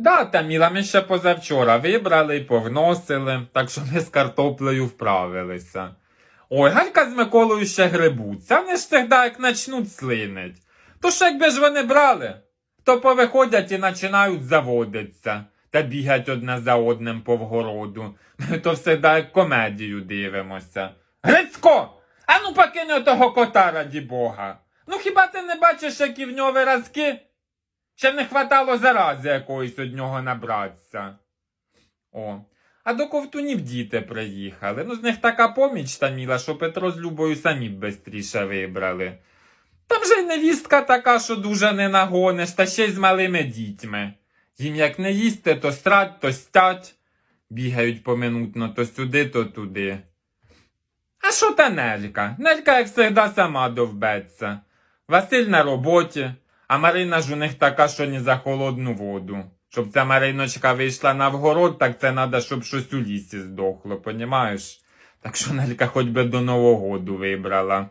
Да, Таміла, ми ще позавчора вибрали і повносили, так що ми з картоплею вправилися. Ой, Галька з Миколою ще грибуться, вони ж завжди як начнуть слинить. То ж якби ж вони брали, то повиходять і починають заводитися та бігать одне за одним по вгороду. Ми то завжди як комедію дивимося. Грицько! А ну покинь того кота, раді Бога. Ну хіба ти не бачиш, які в нього виразки? Ще не хватало зарази якоїсь од нього набратися. О, а до ковтунів діти приїхали. Ну, з них така поміч та міла, що Петро з Любою самі б бистріше вибрали. Там же й невістка така, що дуже не нагониш, та ще й з малими дітьми. Їм як не їсти, то срать, то стять. Бігають поминутно то сюди, то туди. А що та Нелька? Нелька, як завжди, сама довбеться. Василь на роботі, а Марина ж у них така, що не за холодну воду. Щоб ця Мариночка вийшла на вгород, так це треба, щоб щось у лісі здохло, понімаєш? Так що Нелька хоч би до Нового году вибрала.